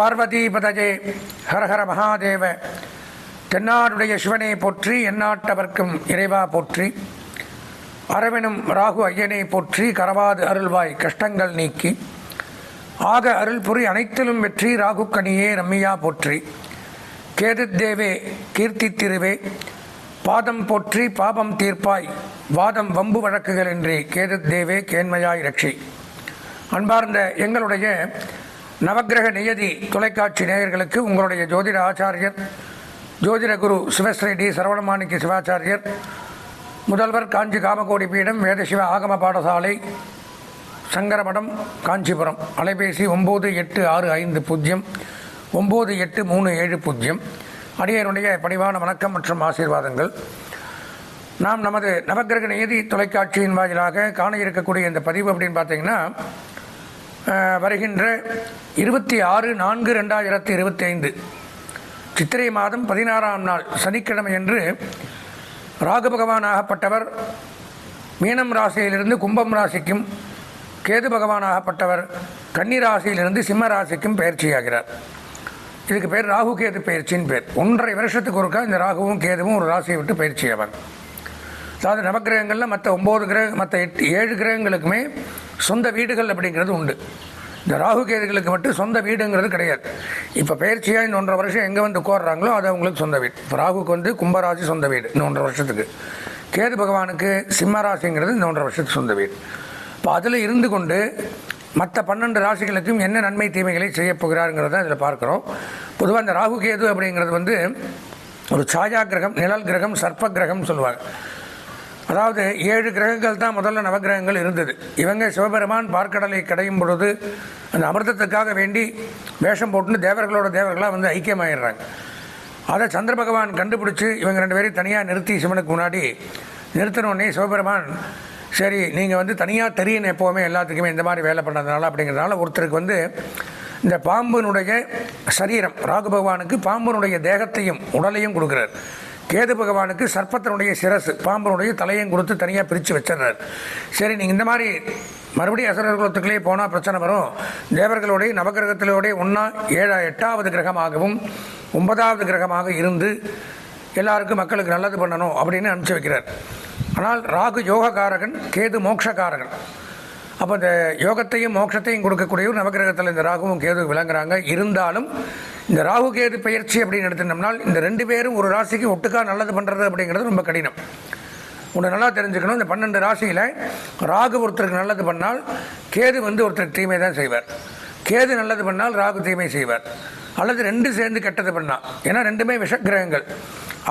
ஹரஹர பார்வதி பதஜே ஹரஹர மகாதேவ. தென்னாடுடைய சிவனை போற்றி எந்நாட்டவர்க்கும் இறைவா போற்றி. அரவெனும் ராகு ஐயனை போற்றி கரவாது அருள்வாய் கஷ்டங்கள் நீக்கி. ஆக அருள் புரி அனைத்திலும் வெற்றி ராகுக்கணியே ரம்மியா போற்றி. கேதுத்தேவே தேவே கீர்த்தி திருவே. பாதம் போற்றி பாபம் தீர்ப்பாய் வாதம் வம்பு வழக்குகள் என்று. கேதுத்தேவே தேவே கேண்மையாய் ரட்சி. அன்பார்ந்த எங்களுடைய நவக்கிரக நியதி தொலைக்காட்சி நேயர்களுக்கு உங்களுடைய ஜோதிட ஆச்சாரியர் ஜோதிட குரு சிவஸ்ரீ டி சரவணமாணிக்க சிவாச்சாரியர் முதல்வர் காஞ்சி காமகோடி பீடம் வேதசிவ ஆகம பாடசாலை சங்கரமடம் காஞ்சிபுரம். அலைபேசி ஒம்பது எட்டு ஆறு ஐந்து பூஜ்ஜியம் ஒம்பது எட்டு மூணு ஏழு பூஜ்ஜியம். அடியனுடைய பணிவான வணக்கம் மற்றும் ஆசீர்வாதங்கள். நாம் நமது நவக்கிரக நியதி தொலைக்காட்சியின் வாயிலாக காண இருக்கக்கூடிய இந்த பதிவு அப்படின்னு பார்த்தீங்கன்னா வருகின்ற இருபத்தி ஆறு நான்கு ரெண்டாயிரத்தி இருபத்தி ஐந்து சித்திரை மாதம் பதினாறாம் நாள் சனிக்கிழமை என்று ராகு பகவானாகப்பட்டவர் மீனம் ராசியிலிருந்து கும்பம் ராசிக்கும் கேது பகவானாகப்பட்டவர் கன்னி ராசியிலிருந்து சிம்ம ராசிக்கும் பயிற்சியாகிறார். இதுக்கு பேர் ராகு கேது பயிற்சின்னு பேர். ஒன்றரை வருஷத்துக்கு ஒருக்கா இந்த ராகுவும் கேதுவும் ஒரு ராசியை விட்டு பயிற்சியாவாங்க அதாவது நவக்கிரகங்களில் மற்ற ஒம்பது கிரக மற்ற எட்டு ஏழு கிரகங்களுக்குமே சொந்த வீடுகள் அப்படிங்கிறது உண்டு. இந்த ராகு கேதுகளுக்கு மட்டும் சொந்த வீடுங்கிறது கிடையாது. இப்போ பயிற்சியாக இந்த ஒன்றரை வருஷம் எங்கே வந்து கோர்றாங்களோ அது அவங்களுக்கு சொந்த வீடு. இப்போ ராகுக்கு வந்து கும்பராசி சொந்த வீடு இந்த ஒன்றரை வருஷத்துக்கு. கேது பகவானுக்கு சிம்மராசிங்கிறது இந்த ஒன்றரை வருஷத்துக்கு சொந்த வீடு. இப்போ அதில் இருந்து கொண்டு மற்ற பன்னெண்டு ராசிகளுக்கும் என்ன நன்மை தீமைகளை செய்ய போகிறாருங்கிறத இதில் பார்க்குறோம். பொதுவாக இந்த ராகு கேது அப்படிங்கிறது வந்து ஒரு சாயா கிரகம் நிழல் கிரகம் சர்ப்ப கிரகம் சொல்லுவாங்க. அதாவது ஏழு கிரகங்கள் தான் முதல்ல நவக்கிரகங்கள் இருந்தது. இவங்க சிவபெருமான் பார்க்கடலை கடையும் பொழுது அந்த அமிர்தத்துக்காக வேண்டி வேஷம் போட்டுன்னு தேவர்களோட தேவர்களாக வந்து ஐக்கியமாயிடுறாங்க. அதை சந்திர பகவான் கண்டுபிடிச்சி இவங்க ரெண்டு பேரையும் தனியாக நிறுத்தி சிவனுக்கு முன்னாடி நிறுத்தினோடனே சிவபெருமான் சரி நீங்கள் வந்து தனியாக தெரியணும் எப்போவுமே எல்லாத்துக்குமே இந்த மாதிரி வேலை பண்ணதுனால அப்படிங்கிறதுனால ஒருத்தருக்கு வந்து இந்த பாம்பினுடைய சரீரம் ராகு பகவானுக்கு பாம்பினுடைய தேகத்தையும் உடலையும் கொடுக்குறார். கேது பகவானுக்கு சர்ப்பத்தினுடைய சிரசு பாம்பனுடைய தலையும் கொடுத்து தனியாக பிரித்து வச்சிடுறார். சரி நீங்கள் இந்த மாதிரி மறுபடியும் அசுரர் குலத்துக்குள்ளே போனால் பிரச்சனை வரும். தேவர்களுடைய நவகிரகத்திலோடைய ஒன்றா ஏழா எட்டாவது கிரகமாகவும் ஒன்பதாவது கிரகமாக இருந்து எல்லாருக்கும் மக்களுக்கு நல்லது பண்ணணும் அப்படின்னு அனுப்பிச்சு வைக்கிறார். ஆனால் ராகு யோகக்காரகன் கேது மோட்சக்காரகன். அப்போ இந்த யோகத்தையும் மோட்சத்தையும் கொடுக்கக்கூடிய நவகிரகத்தில் இந்த ராகுவும் கேது விளங்குறாங்க. இருந்தாலும் இந்த ராகு கேது பயிற்சி அப்படின்னு எடுத்துட்டோம்னால் இந்த ரெண்டு பேரும் ஒரு ராசிக்கு ஒட்டுக்கா நல்லது பண்ணுறது அப்படிங்கிறது ரொம்ப கடினம். உன்னை நல்லா தெரிஞ்சுக்கணும். இந்த பன்னெண்டு ராசியில் ராகு ஒருத்தருக்கு நல்லது பண்ணால் கேது வந்து ஒருத்தருக்கு தீமை தான் செய்வார். கேது நல்லது பண்ணால் ராகு தீமை செய்வார். அல்லது ரெண்டு சேர்ந்து கெட்டது பண்ணால் ஏன்னா ரெண்டுமே விஷக்கிரகங்கள்.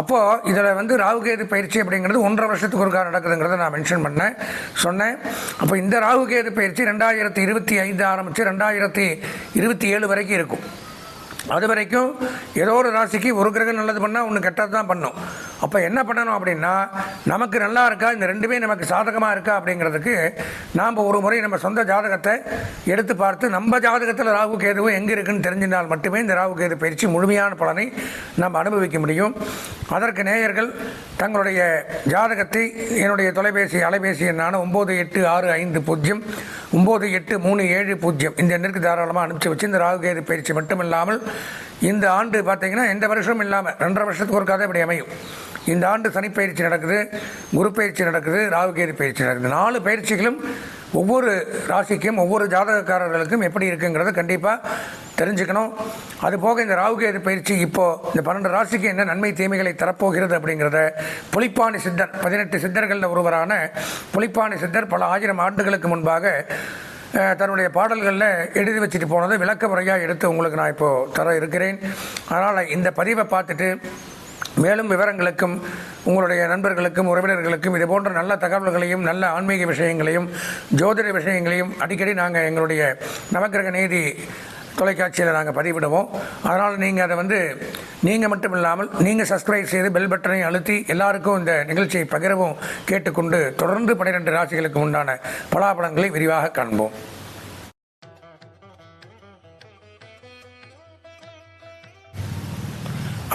அப்போது இதில் வந்து ராகு கேது பயிற்சி அப்படிங்கிறது ஒன்றரை வருஷத்துக்கு ஒருக்கா நடக்குதுங்கிறத நான் மென்ஷன் பண்ணேன் சொன்னேன். அப்போ இந்த ராகு கேது பயிற்சி ரெண்டாயிரத்தி இருபத்தி ஐந்து ஆரம்பித்து ரெண்டாயிரத்தி இருபத்தி ஏழு வரைக்கும் இருக்கும். அது வரைக்கும் ஏதோ ஒரு ராசிக்கு ஒரு கிரகம் நல்லது பண்ணால் ஒன்று கெட்டது தான் பண்ணும். அப்போ என்ன பண்ணணும் அப்படின்னா நமக்கு நல்லா இருக்கா இந்த ரெண்டுமே நமக்கு சாதகமாக இருக்கா அப்படிங்கிறதுக்கு நாம் ஒரு முறை நம்ம சொந்த ஜாதகத்தை எடுத்து பார்த்து நம்ம ஜாதகத்தில் ராகு கேதுவும் எங்கே இருக்குன்னு தெரிஞ்சினால் மட்டுமே இந்த ராகு கேது பயிற்சி முழுமையான பலனை நம்ம அனுபவிக்க முடியும். அதற்கு நேயர்கள் தங்களுடைய ஜாதகத்தை என்னுடைய தொலைபேசி அலைபேசி எண்ணான ஒம்பது எட்டு ஆறு ஐந்து பூஜ்ஜியம் ஒம்பது எட்டு மூணு ஏழு பூஜ்ஜியம். இந்த எண்ணிற்கு தாராளமாக அனுப்பிச்சு வச்சு இந்த ராகு கேது பயிற்சி மட்டும் இல்லாமல் இந்த ஆண்டு பார்த்தீங்கன்னா எந்த வருஷமும் இல்லாமல் ரெண்டரை வருஷத்துக்கு ஒரு கதை இப்படி அமையும். இந்த ஆண்டு சனி பயிற்சி நடக்குது குரு பயிற்சி நடக்குது ராகுகேது பயிற்சி நடக்குது. நாலு பயிற்சிகளும் ஒவ்வொரு ராசிக்கும் ஒவ்வொரு ஜாதகக்காரர்களுக்கும் எப்படி இருக்குங்கிறத கண்டிப்பாக தெரிஞ்சுக்கணும். அது போக இந்த ராகுகேது பயிற்சி இப்போது இந்த பன்னெண்டு ராசிக்கு என்ன நன்மை தீமைகளை தரப்போகிறது அப்படிங்கிறத புலிப்பாணி சித்தர் பதினெட்டு சித்தர்களில் ஒருவரான புலிப்பாணி சித்தர் பல ஆயிரம் ஆண்டுகளுக்கு முன்பாக தன்னுடைய பாடல்களில் எழுதி வச்சுட்டு போனதை விளக்க முறையாக எடுத்து உங்களுக்கு நான் இப்போது தர இருக்கிறேன். அதனால் இந்த பதிவை பார்த்துட்டு மேலும் விவரங்களுக்கும் உங்களுடைய நண்பர்களுக்கும் உறவினர்களுக்கும் இது போன்ற நல்ல தகவல்களையும் நல்ல ஆன்மீக விஷயங்களையும் ஜோதிட விஷயங்களையும் அடிக்கடி நாங்கள் எங்களுடைய நவக்கிரக நீதி தொலைக்காட்சியில் நாங்கள் பதிவிடுவோம். அதனால் நீங்கள் அதை வந்து நீங்கள் மட்டும் இல்லாமல் நீங்கள் சப்ஸ்கிரைப் செய்து பெல் பட்டனை அழுத்தி எல்லாருக்கும் இந்த நிகழ்ச்சியை பகிரவும் கேட்டுக்கொண்டு தொடர்ந்து பன்னிரெண்டு ராசிகளுக்கு உண்டான பலாபலங்களை விரிவாக காண்போம்.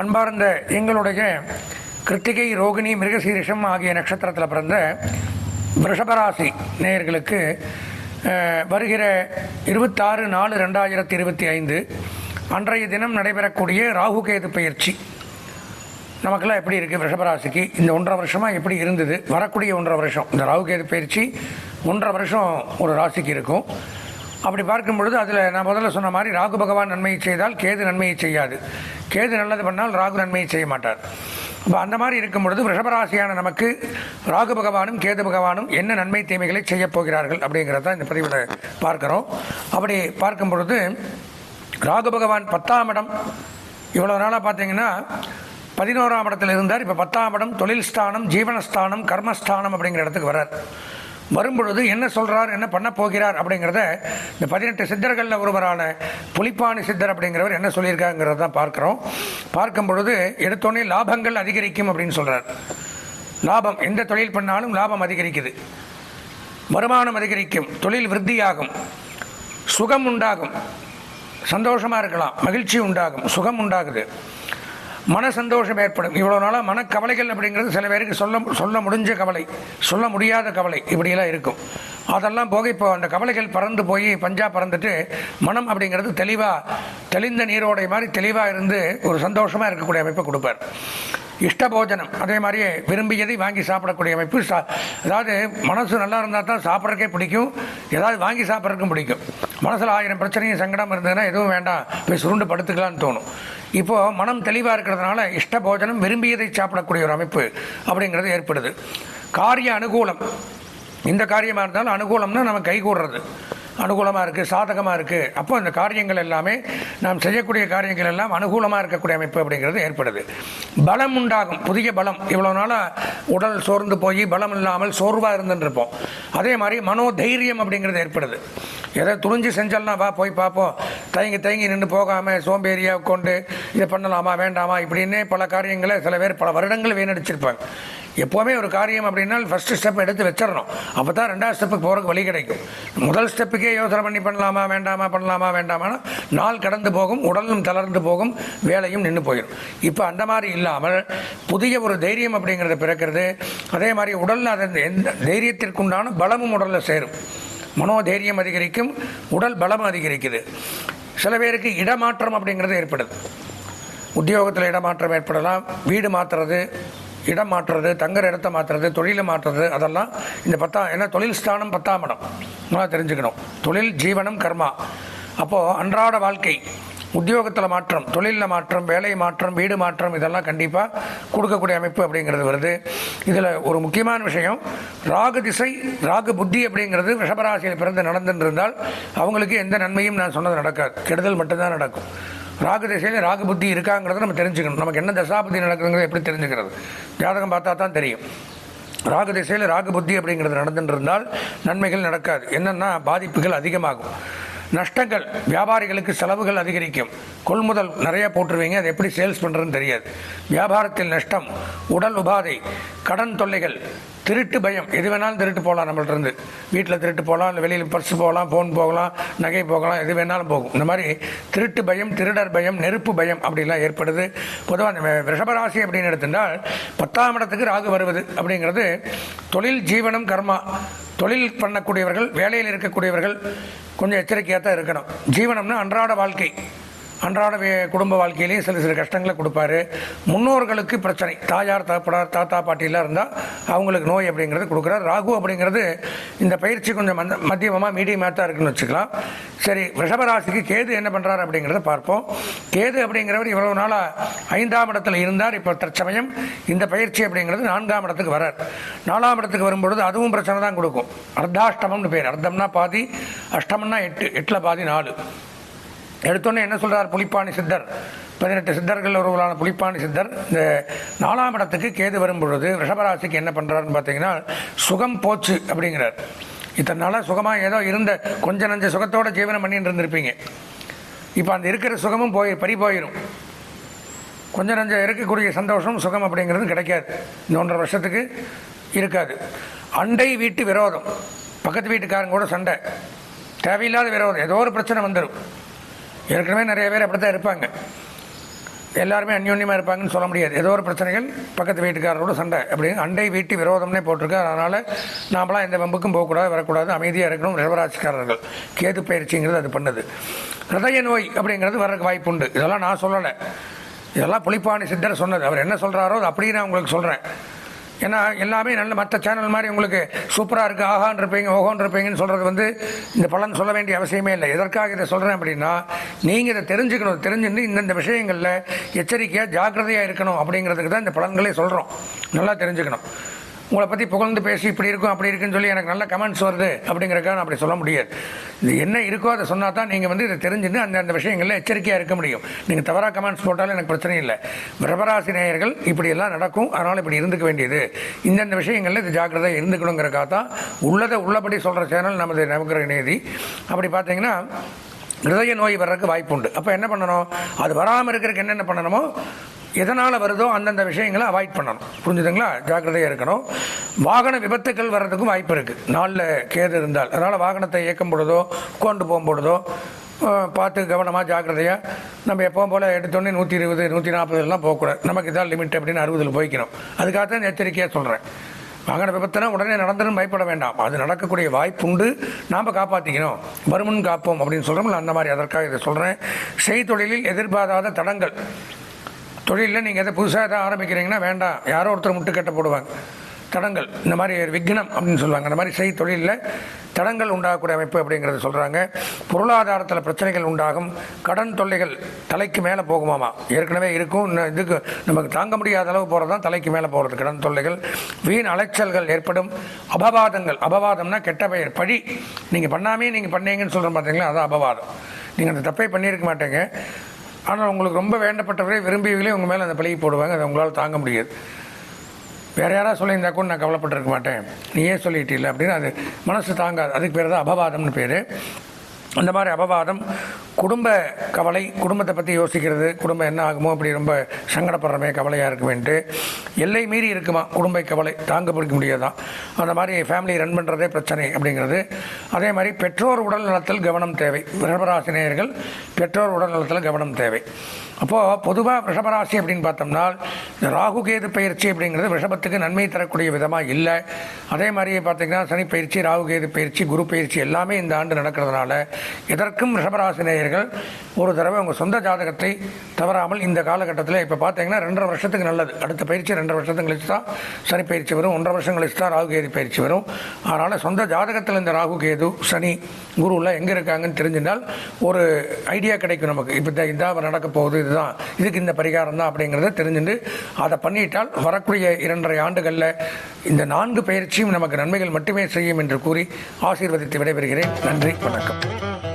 அன்பார்ந்த எங்களுடைய கிருத்திகை ரோகிணி மிருகசீரிஷம் ஆகிய நட்சத்திரத்தில் பிறந்த ரிஷபராசி நேயர்களுக்கு வருகிற இருபத்தாறு நாலு ரெண்டாயிரத்தி இருபத்தி ஐந்து அன்றைய தினம் நடைபெறக்கூடிய ராகு கேது பயிற்சி. நமக்கெல்லாம் எப்படி இருக்குது ரிஷபராசிக்கு இந்த ஒன்றரை வருஷமாக எப்படி இருந்தது? வரக்கூடிய ஒன்றரை வருஷம். இந்த ராகுகேது பயிற்சி ஒன்றரை வருஷம் ஒரு ராசிக்கு இருக்கும். அப்படி பார்க்கும் பொழுது அதில் நான் முதல்ல சொன்ன மாதிரி ராகு பகவான் நன்மையை செய்தால் கேது நன்மையை செய்யாது. கேது நல்லது பண்ணால் ராகு நன்மையை செய்ய மாட்டார். அப்போ அந்த மாதிரி இருக்கும் பொழுது ரிஷபராசியான நமக்கு ராகு பகவானும் கேது பகவானும் என்ன நன்மை தீமைகளை செய்யப் போகிறார்கள் அப்படிங்கிறத இந்த பதிவில் பார்க்குறோம். அப்படி பார்க்கும் பொழுது ராகு பகவான் பத்தாம் இடம். இவ்வளோ நாளாக பார்த்தீங்கன்னா பதினோராம் இடத்தில் இருந்தார். இப்போ பத்தாம் இடம் தொழில் ஸ்தானம் ஜீவனஸ்தானம் கர்மஸ்தானம் அப்படிங்கிற இடத்துக்கு வர்றார். வரும்பொழுது என்ன சொல்கிறார் என்ன பண்ண போகிறார் அப்படிங்கிறத இந்த பதினெட்டு சித்தர்களில் ஒருவரான புலிப்பாணி சித்தர் அப்படிங்கிறவர் என்ன சொல்லியிருக்காங்கிறத தான் பார்க்குறோம். பார்க்கும் பொழுது எடுத்தோடனே லாபங்கள் அதிகரிக்கும் அப்படின்னு சொல்கிறார் லாபம் எந்த தொழில் பண்ணாலும் லாபம் அதிகரிக்குது. வருமானம் அதிகரிக்கும் தொழில் விருத்தியாகும் சுகம் உண்டாகும் சந்தோஷமாக இருக்கலாம் மகிழ்ச்சி உண்டாகும் சுகம் உண்டாகுது. மன சந்தோஷம் ஏற்படும். இவ்வளோ நாளாக மனக்கவலைகள் அப்படிங்கிறது சில பேருக்கு சொல்ல சொல்ல முடிஞ்ச கவலை. சொல்ல முடியாத கவலை. இப்படியெல்லாம் இருக்கும். அதெல்லாம் போக இப்போ அந்த கவலைகள் பறந்து போய் பஞ்சா பறந்துட்டு மனம் அப்படிங்கிறது தெளிவாக தெளிந்த நீரோடை மாதிரி தெளிவாக இருந்து ஒரு சந்தோஷமாக இருக்கக்கூடிய அமைப்பை கொடுப்பார். இஷ்ட போஜனம் அதே மாதிரியே விரும்பியதை வாங்கி சாப்பிடக்கூடிய அமைப்பு சா அதாவது மனசு நல்லா இருந்தால் தான் சாப்பிட்றக்கே பிடிக்கும். ஏதாவது வாங்கி சாப்பிட்றதுக்கும் பிடிக்கும். மனசில் ஆயிரம் பிரச்சனையும் சங்கடம் இருந்ததுன்னா எதுவும் வேண்டாம். போய் சுருண்டு படுத்துக்கலான்னு தோணும். இப்போது மனம் தெளிவாக இருக்கிறதுனால இஷ்ட போஜனம் விரும்பியதை சாப்பிடக்கூடிய ஒரு அமைப்பு அப்படிங்கிறது ஏற்படுது. காரிய அனுகூலம். இந்த காரியமாக இருந்தாலும் அனுகூலம்னா நம்ம கைகூடுறது அனுகூலமாக இருக்குது சாதகமாக இருக்குது அப்போ இந்த காரியங்கள் எல்லாமே நாம் செய்யக்கூடிய காரியங்கள் எல்லாம் அனுகூலமாக இருக்கக்கூடிய அமைப்பு அப்படிங்கிறது ஏற்படுது. பலம் உண்டாகும். புதிய பலம். இவ்வளோ நாளாக உடல் சோர்ந்து போய் பலம் இல்லாமல் சோர்வாக இருந்துருப்போம் அதே மாதிரி மனோதைரியம் அப்படிங்கிறது ஏற்படுது. எதை துணிஞ்சு செஞ்சாலும் வா போய் பார்ப்போம். தயங்கி தயங்கி நின்று போகாமல் சோம்பேறியாக கொண்டு இதை பண்ணலாமா வேண்டாமா இப்படின்னே பல காரியங்களை சில பேர் பல வருடங்கள் வீணடிச்சிருப்பாங்க. எப்போவுமே ஒரு காரியம் அப்படின்னா ஃபஸ்ட்டு ஸ்டெப் எடுத்து வச்சிடணும். அப்போ தான் ரெண்டாவது ஸ்டெப்புக்கு போகிறதுக்கு வழி கிடைக்கும். முதல் ஸ்டெப்புக்கே யோசனை பண்ணி பண்ணலாமா வேண்டாமா பண்ணலாமா வேண்டாமான்னா நாள் கடந்து போகும் உடலும் தளர்ந்து போகும் வேலையும் நின்று போயிடும் இப்போ அந்த மாதிரி இல்லாமல் புதிய ஒரு தைரியம் அப்படிங்கிறத பிறக்கிறது அதே மாதிரி உடலில் அது எந்த தைரியத்திற்குண்டான பலமும் உடலில் சேரும். மனோதைரியம் அதிகரிக்கும் உடல் பலம் அதிகரிக்குது. சில பேருக்கு இடமாற்றம் அப்படிங்கிறது ஏற்படுது. உத்தியோகத்தில் இடமாற்றம் ஏற்படலாம் வீடு மாற்றுறது இடம் மாற்றுறது தங்குற இடத்த மாற்றுறது தொழிலை மாற்றுறது அதெல்லாம் இந்த பத்தாம் ஏன்னா தொழில் ஸ்தானம் பத்தாம் இடம். நல்லா தெரிஞ்சுக்கணும். தொழில் ஜீவனம் கர்மா. அப்போது அன்றாட வாழ்க்கை உத்தியோகத்தில் மாற்றம் தொழிலில் மாற்றம் வேலை மாற்றம் வீடு மாற்றம் இதெல்லாம் கண்டிப்பாக கொடுக்கக்கூடிய அமைப்பு அப்படிங்கிறது வருது. இதில் ஒரு முக்கியமான விஷயம் ராகு திசை ராகு புத்தி அப்படிங்கிறது ரிஷபராசியில் பிறந்து நடந்துருந்தால் அவங்களுக்கு எந்த நன்மையும் நான் சொன்னது நடக்காது. கெடுதல் மட்டும்தான் நடக்கும். ராகு திசையில் ராகு புத்தி இருக்காங்கிறத நம்ம தெரிஞ்சுக்கணும். நமக்கு என்ன தசாபுத்தி நடக்குதுங்கிறத எப்படி தெரிஞ்சுக்கிறது? ஜாதகம் பார்த்தா தான் தெரியும். ராகு திசையில் ராகு புத்தி அப்படிங்கிறது நடந்துட்டு இருந்தால் நன்மைகள் நடக்காது. என்னென்னா பாதிப்புகள் அதிகமாகும். நஷ்டங்கள் வியாபாரிகளுக்கு செலவுகள் அதிகரிக்கும். கொள்முதல் நிறைய போட்டுருவீங்க அது எப்படி சேல்ஸ் பண்ணுறதுன்னு தெரியாது. வியாபாரத்தில் நஷ்டம் உடல் உபாதை கடன் தொல்லைகள் திருட்டு பயம். எது வேணாலும் திருட்டு போகலாம் நம்மள்ட்ட இருந்து வீட்டில் திருட்டு போகலாம் இல்லை வெளியில் பர்ஸ் போகலாம் ஃபோன் போகலாம் நகை போகலாம் எது வேணாலும் போகும். இந்த மாதிரி திருட்டு பயம் திருடர் பயம் நெருப்பு பயம் அப்படிலாம் ஏற்படுது. பொதுவாக இந்த ரிஷபராசி அப்படின்னு எடுத்துட்டால் பத்தாம் இடத்துக்கு ராகு வருவது அப்படிங்கிறது தொழில் ஜீவனம் கர்மா. தொழில் பண்ணக்கூடியவர்கள் வேலையில் இருக்கக்கூடியவர்கள் கொஞ்சம் எச்சரிக்கையாக தான் இருக்கணும். ஜீவனம்னா அன்றாட வாழ்க்கை. அன்றாட வே- குடும்ப வாழ்க்கையிலேயே சில சில கஷ்டங்களை கொடுப்பாரு. முன்னோர்களுக்கு பிரச்சனை. தாயார் தகப்பனார் தாத்தா பாட்டிலாம் இருந்தால் அவங்களுக்கு நோய் அப்படிங்கிறது கொடுக்குறாரு. ராகு அப்படிங்கிறது இந்த பயிற்சி கொஞ்சம் மந்த மத்தியமமாக மீடியமாக தான் இருக்குன்னு வச்சுக்கலாம். சரி ரிஷபராசிக்கு கேது என்ன பண்ணுறாரு அப்படிங்கிறத பார்ப்போம். கேது அப்படிங்கிறவர் இவ்வளவு நாளாக ஐந்தாம் இடத்துல இருந்தார். இப்போ தற்சமயம் இந்த பயிற்சி அப்படிங்கிறது நான்காம் இடத்துக்கு வரார். நாலாம் இடத்துக்கு வரும்பொழுது அதுவும் பிரச்சனை தான் கொடுக்கும். அர்த்தாஷ்டமம்னு பேர். அர்த்தம்னா பாதி அஷ்டமம்னா எட்டு எட்டில் பாதி நாலு. எடுத்தோன்னே என்ன சொல்கிறார் புலிப்பாணி சித்தர்? பதினெட்டு சித்தர்கள் ஒருவரான புலிப்பாணி சித்தர். இந்த நாலாம் இடத்துக்கு கேது வரும் பொழுது ரிஷபராசிக்கு என்ன பண்ணுறாருன்னு பார்த்தீங்கன்னா சுகம் போச்சு அப்படிங்கிறார். இத்தனை நாளாக சுகமாக ஏதோ இருந்த கொஞ்ச நஞ்ச சுகத்தோட ஜீவனம் பண்ணிட்டு இருந்திருப்பீங்க. இப்போ அந்த இருக்கிற சுகமும் போய் பறி போயிடும் கொஞ்சம் நஞ்சம் இருக்கக்கூடிய சந்தோஷம் சுகம் அப்படிங்கிறது கிடைக்காது. இந்த ஒன்றரை வருஷத்துக்கு இருக்காது. அண்டை வீட்டு விரோதம். பக்கத்து வீட்டுக்காரங்க கூட சண்டை. தேவையில்லாத விரோதம். ஏதோ ஒரு பிரச்சனை வந்துடும் ஏற்கனவே நிறைய பேர் அப்படி தான் இருப்பாங்க. எல்லாருமே அந்யோன்யமாக இருப்பாங்கன்னு சொல்ல முடியாது. ஏதோ ஒரு பிரச்சனைகள் பக்கத்து வீட்டுக்காரரோட சண்டை அப்படின்னு அண்டை வீட்டு விரோதம்னே போட்டிருக்காரு அதனால் நாமளாம் எந்த வம்புக்கும் போகக்கூடாது வரக்கூடாது. அமைதியாக இருக்கணும் ரிவராசிக்காரர்கள் கேது பயிற்சிங்கிறது அது பண்ணுது. ஹிருதய நோய் அப்படிங்கிறது வர்றதுக்கு வாய்ப்பு உண்டு. இதெல்லாம் நான் சொல்லலை. இதெல்லாம் புளிப்பாணி சித்தர் சொன்னது. அவர் என்ன சொல்கிறாரோ அது அப்படியே நான் உங்களுக்கு சொல்கிறேன் ஏன்னா எல்லாமே நல்ல மற்ற சேனல் மாதிரி உங்களுக்கு சூப்பராக இருக்குது ஆஹான் இருப்பீங்க ஓஹோன் இருப்பீங்கன்னு சொல்கிறது வந்து இந்த பலன் சொல்ல வேண்டிய அவசியமே இல்லை. எதற்காக இதை சொல்கிறேன் அப்படின்னா நீங்கள் இதை தெரிஞ்சுக்கணும். தெரிஞ்சுட்டு இந்தந்த விஷயங்களில் எச்சரிக்கையாக ஜாக்கிரதையாக இருக்கணும் அப்படிங்கிறதுக்கு தான் இந்த பலன்களே சொல்கிறோம் நல்லா தெரிஞ்சுக்கணும். உங்களை பற்றி புகழ்ந்து பேசி இப்படி இருக்கும் அப்படி இருக்குன்னு சொல்லி எனக்கு நல்ல கமெண்ட்ஸ் வருது அப்படிங்கிறக்காக நான் அப்படி சொல்ல முடியாது. இது என்ன இருக்கோ அதை சொன்னால் தான் நீங்கள் வந்து இதை தெரிஞ்சுட்டு அந்த அந்த விஷயங்களில் எச்சரிக்கையாக இருக்க முடியும். நீங்கள் தவறாக கமெண்ட்ஸ் போட்டாலும் எனக்கு பிரச்சனை இல்லை. பிரபராசி நேயர்கள் இப்படியெல்லாம் நடக்கும் அதனால் இப்படி இருந்துக்க வேண்டியது. இந்தந்த விஷயங்களில் இது ஜாக்கிரதையாக இருந்துக்கணுங்கிறக்காக தான் உள்ளதை உள்ளபடி சொல்கிற சேனல் நமது நவகிரக நேதி அப்படி பார்த்தீங்கன்னா ஹிருதய நோய் வர்றதுக்கு வாய்ப்பு உண்டு. அப்போ என்ன பண்ணணும்? அது வராமல் இருக்கிறதுக்கு என்னென்ன பண்ணணுமோ எதனால் வருதோ அந்தந்த விஷயங்களை அவாய்ட் பண்ணணும். புரிஞ்சுதுங்களா? ஜாக்கிரதையாக இருக்கணும். வாகன விபத்துக்கள் வர்றதுக்கும் வாய்ப்பு இருக்குது நாளில் கேது இருந்தால். அதனால் வாகனத்தை இயக்கும் பொழுதோ கொண்டு போகும்பொழுதோ பார்த்து கவனமாக ஜாக்கிரதையாக நம்ம எப்போவும் போல் எடுத்தோடனே நூற்றி இருபது நூற்றி நாற்பதுலாம் போகக்கூடாது. நமக்கு இதான் லிமிட் அப்படின்னு அறுபதில் போய்க்கணும். அதுக்காக தான் எச்சரிக்கையாக சொல்கிறேன் வாகன விபத்துனா உடனே நடந்துன்னு பயப்பட வேண்டாம். அது நடக்கக்கூடிய வாய்ப்புண்டு நாம் காப்பாற்றிக்கணும் வருமுன் காப்போம் அப்படின்னு சொல்கிறோம்ல அந்த மாதிரி. அதற்காக இதை சொல்கிறேன் செய்தொழிலில் எதிர்பாராத தடங்கள். தொழிலில் நீங்கள் எதை புதுசாக எதாவது ஆரம்பிக்கிறீங்கன்னா வேண்டாம். யாரோ ஒருத்தர் முட்டுக்கட்டை போடுவாங்க. தடங்கள். இந்த மாதிரி விக்னம் அப்படின்னு சொல்லுவாங்க. அந்த மாதிரி செய் தொழிலில் தடங்கள் உண்டாகக்கூடிய அமைப்பு அப்படிங்கிறத சொல்கிறாங்க பொருளாதாரத்தில் பிரச்சனைகள் உண்டாகும். கடன் தொல்லைகள் தலைக்கு மேலே போகுமாமா? ஏற்கனவே இருக்கும். இன்னும் இதுக்கு நமக்கு தாங்க முடியாத அளவு போகிறது தான் தலைக்கு மேலே போகிறது கடன் தொல்லைகள். வீண் அலைச்சல்கள் ஏற்படும். அபவாதங்கள். அபவாதம்னா கெட்ட பெயர். பழி. நீங்கள் பண்ணாமே நீங்கள் பண்ணீங்கன்னு சொல்கிறோம் பார்த்தீங்களா அதான் அபவாதம். நீங்கள் அந்த தப்பே பண்ணியிருக்க மாட்டேங்க. ஆனால் உங்களுக்கு ரொம்ப வேண்டப்பட்டவரே விரும்பியவர்களே உங்கள் மேலே அந்த பழகி போடுவாங்க. அதை உங்களால் தாங்க முடியாது. வேறு யாராவது சொல்லியிருந்தா கூட நான் கவலைப்பட்டிருக்க மாட்டேன். நீயே சொல்லிட்டில்ல அப்படின்னு அது மனசு தாங்காது. அதுக்கு பேர் தான் அபவாதம்னு பேர். அந்த மாதிரி அபவாதம் குடும்ப கவலை குடும்பத்தை பற்றி யோசிக்கிறது குடும்பம் என்ன ஆகுமோ அப்படி ரொம்ப சங்கடப்படுறமே கவலையாக இருக்குமேன்ட்டு எல்லை மீறி இருக்குமா குடும்ப கவலை? தாங்க பிடிக்க முடியாதான் அந்த மாதிரி ஃபேமிலி ரன் பண்ணுறதே பிரச்சனை அப்படிங்கிறது. அதே மாதிரி பெற்றோர் உடல் நலத்தில் கவனம் தேவை. ரிஷபராசினியர்கள் பெற்றோர் உடல் நலத்தில் கவனம் தேவை. அப்போது பொதுவாக ரிஷபராசி அப்படின்னு பார்த்தோம்னா இந்த ராகு கேது பயிற்சி அப்படிங்கிறது ரிஷபத்துக்கு நன்மை தரக்கூடிய விதமாக இல்லை. அதே மாதிரி பார்த்தீங்கன்னா சனி பயிற்சி ராகு கேது பயிற்சி குரு பயிற்சி எல்லாமே இந்த ஆண்டு நடக்கிறதுனால எதற்கும் ரிஷபராசினியர் நேயர்கள் ஒரு தடவை உங்கள் சொந்த ஜாதகத்தை தவறாமல் இந்த காலகட்டத்தில் இப்போ பார்த்தீங்கன்னா ரெண்டரை வருஷத்துக்கு நல்லது. அடுத்த பயிற்சி ரெண்டரை வருஷத்துக்கு கழிச்சு தான் சனி பயிற்சி வரும். ஒன்றரை வருஷம் கழிச்சு தான் ராகு கேது பயிற்சி வரும். அதனால் சொந்த ஜாதகத்தில் இந்த ராகு கேது சனி குருவில் எங்கே இருக்காங்கன்னு தெரிஞ்சிருந்தால் ஒரு ஐடியா கிடைக்கும் நமக்கு. இப்போ இந்த இதான் நடக்க போகுது இதுதான். இதுக்கு இந்த பரிகாரம் தான் அப்படிங்கிறத தெரிஞ்சுட்டு அதை பண்ணிட்டால் வரக்கூடிய இரண்டரை ஆண்டுகளில் இந்த நான்கு பயிற்சியும் நமக்கு நன்மைகள் மட்டுமே செய்யும் என்று கூறி ஆசீர்வதித்து விடைபெறுகிறேன். நன்றி வணக்கம்.